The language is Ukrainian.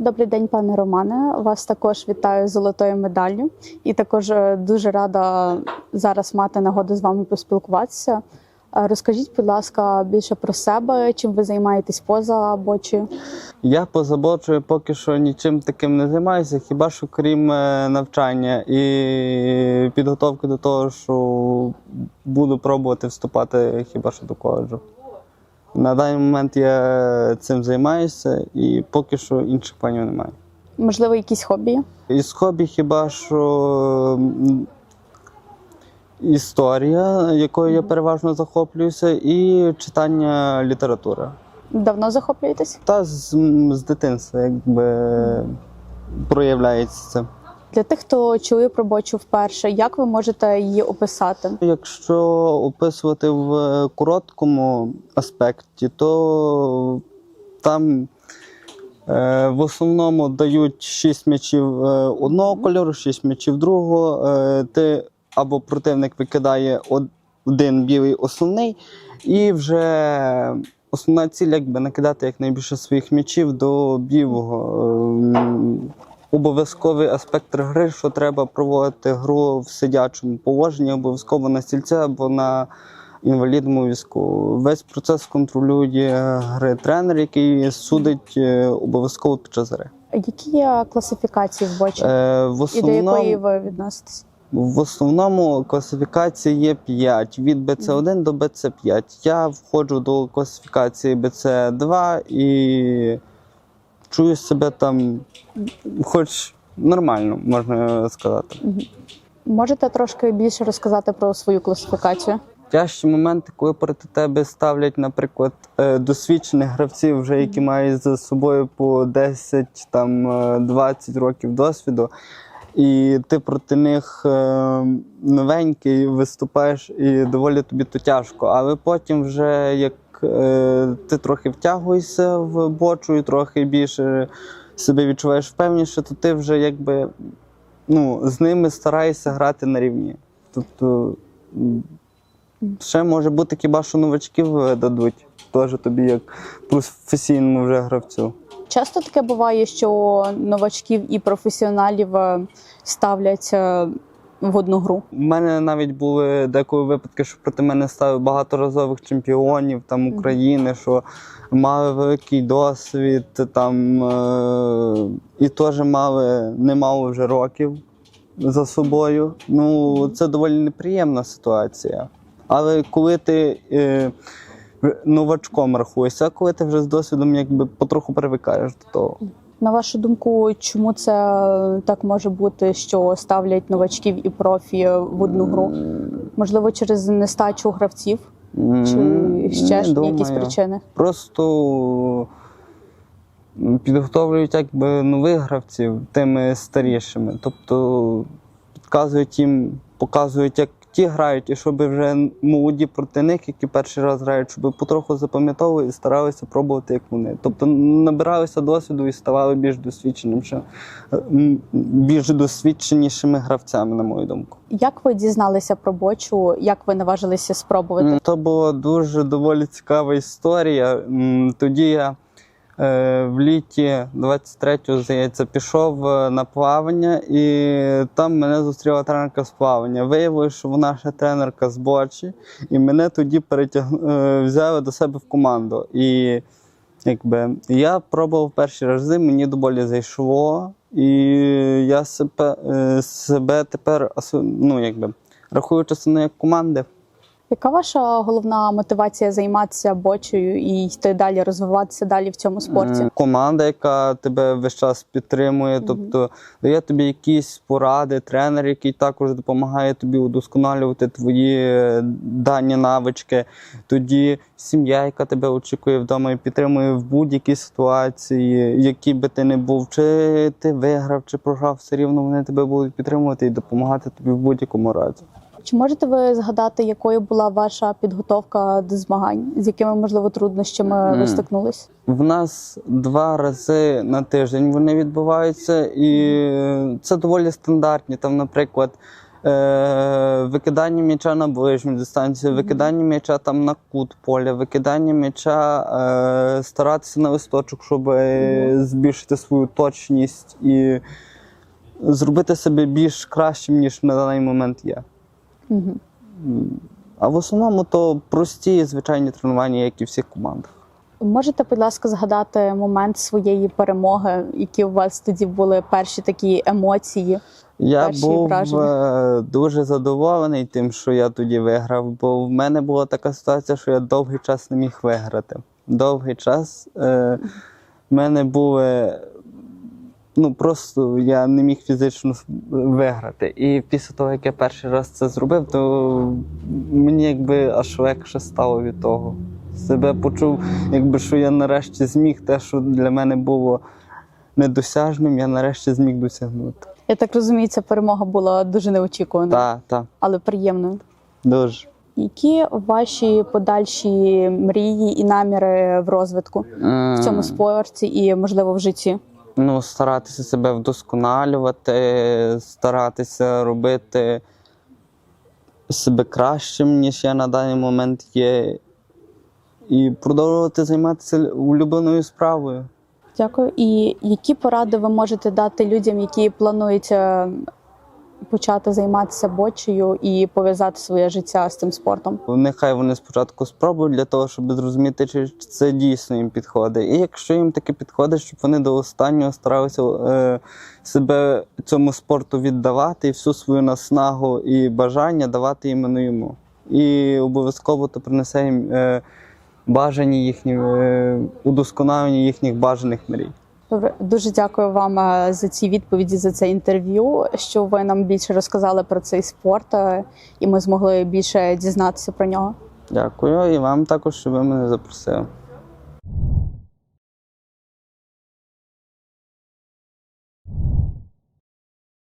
Добрий день, пане Романе. Вас також вітаю золотою медаллю. І також е, дуже рада зараз мати нагоду з вами поспілкуватися. Е, Розкажіть, будь ласка, більше про себе, чим ви займаєтесь поза бочі. Я поза бочою поки що нічим таким не займаюся, хіба що крім е, навчання і підготовки до того, що буду пробувати вступати хіба що до коледжу. На даний момент я цим займаюся і поки що інших планів немає. Можливо, якісь хобі? Із хобі хіба що історія, якою я переважно захоплююся, і читання літератури. Давно захоплюєтесь? Та з, з дитинства якби проявляється це. Для тих, хто чує про бочу вперше, як ви можете її описати? Якщо описувати в короткому аспекті, то там е, в основному дають 6 м'ячів е, одного кольору, 6 м'ячів другого. Е, ти або противник викидає один білий основний, і вже основна ціль якби накидати якнайбільше своїх м'ячів до білого. Обов'язковий аспект гри, що треба проводити гру в сидячому положенні, обов'язково на стільці або на інвалідному візку. Весь процес контролює гри тренер, який судить е, обов'язково під час гри. Які є класифікації в бочі? Е, в, І до якої ви відноситесь? в основному класифікації є 5 від BC1 до BC5. Я входжу до класифікації BC2 і чую себе там, хоч нормально, можна сказати. Можете трошки більше розказати про свою класифікацію? Тяжчі моменти, коли проти тебе ставлять, наприклад, е, досвідчених гравців, вже які мають за собою по 10, там, е, 20 років досвіду, і ти проти них е, новенький виступаєш, і доволі тобі то тяжко. Але потім, вже як е, ти трохи втягуєшся в бочу і трохи більше себе відчуваєш впевніше, то ти вже якби ну, з ними стараєшся грати на рівні. Тобто. Ще може бути хіба що новачків е, дадуть, теж тобі як професійному вже гравцю. Часто таке буває, що новачків і професіоналів е, ставлять е, в одну гру. У мене навіть були деколи випадки, що проти мене ставили багаторазових чемпіонів там України, що мали великий досвід, там е- і теж мали немало вже років за собою. Ну, це доволі неприємна ситуація. Але коли ти е- новачком рахуєшся, а коли ти вже з досвідом якби потроху привикаєш до того. На вашу думку, чому це е, так може бути, що ставлять новачків і профі в одну гру? Можливо, через нестачу гравців, чи ще не ж якісь причини? Просто підготовлюють якби нових гравців тими старішими. Тобто підказують їм, показують, як ті грають, і щоб вже молоді проти них, які перший раз грають, щоб потроху запам'ятовували і старалися пробувати, як вони. Тобто набиралися досвіду і ставали більш досвідченим, м, більш досвідченішими гравцями, на мою думку. Як ви дізналися про бочу? Як ви наважилися спробувати? То була дуже доволі цікава історія. Тоді я в літі 23-го, здається, пішов е, на плавання, і там мене зустріла тренерка з плавання. Виявилося, що вона ще тренерка з бочі, і мене тоді перетяг... е, взяли до себе в команду. І якби я пробував перші рази, мені доволі зайшло, і я себе, е, себе тепер ну, якби, рахую частиною як команди. Яка ваша головна мотивація займатися бочею і йти далі, розвиватися далі в цьому спорті? Е, Команда, яка тебе весь час підтримує, тобто дає тобі якісь поради, тренер, який також допомагає тобі удосконалювати твої е, дані навички. Тоді сім'я, яка тебе очікує вдома і підтримує в будь-якій ситуації, які би ти не був, чи ти виграв, чи програв, все рівно вони тебе будуть підтримувати і допомагати тобі в будь-якому разі. Чи можете ви згадати, якою була ваша підготовка до змагань? З якими можливо труднощами ви стикнулись? В нас два рази на тиждень вони відбуваються, і це доволі стандартні. Там, наприклад, Е, викидання м'яча на ближню дистанцію, викидання м'яча там на кут поля, викидання м'яча, е, старатися на листочок, щоб е, збільшити свою точність і зробити себе більш кращим, ніж на даний момент є. Угу. А в основному то прості звичайні тренування, як і всіх командах. Можете, будь ласка, згадати момент своєї перемоги, які у вас тоді були перші такі емоції? Я Перші був враження? е, дуже задоволений тим, що я тоді виграв, бо в мене була така ситуація, що я довгий час не міг виграти. Довгий час е, в мене були. Ну, просто я не міг фізично виграти. І після того, як я перший раз це зробив, то мені якби аж легше стало від того. Себе почув, якби що я нарешті зміг те, що для мене було недосяжним, я нарешті зміг досягнути. Я так розумію, ця перемога була дуже неочікувана, Так, так, але приємною. дуже. Які ваші подальші мрії і наміри в розвитку в цьому спорті і, можливо, в житті? Ну, старатися себе вдосконалювати, старатися робити себе кращим, ніж я на даний момент є, і продовжувати займатися улюбленою справою. Дякую. І які поради ви можете дати людям, які планують е, почати займатися бочею і пов'язати своє життя з цим спортом? Нехай вони спочатку спробують для того, щоб зрозуміти, чи це дійсно їм підходить. І якщо їм таке підходить, щоб вони до останнього старалися е, себе цьому спорту віддавати і всю свою наснагу і бажання давати іменно йому. І обов'язково то принесе їм е, бажані їхні, е, удосконалення їхніх бажаних мрій. Добре, дуже дякую вам е, за ці відповіді за це інтерв'ю. Що ви нам більше розказали про цей спорт, е, і ми змогли більше дізнатися про нього. Дякую і вам також, що ви мене запросили.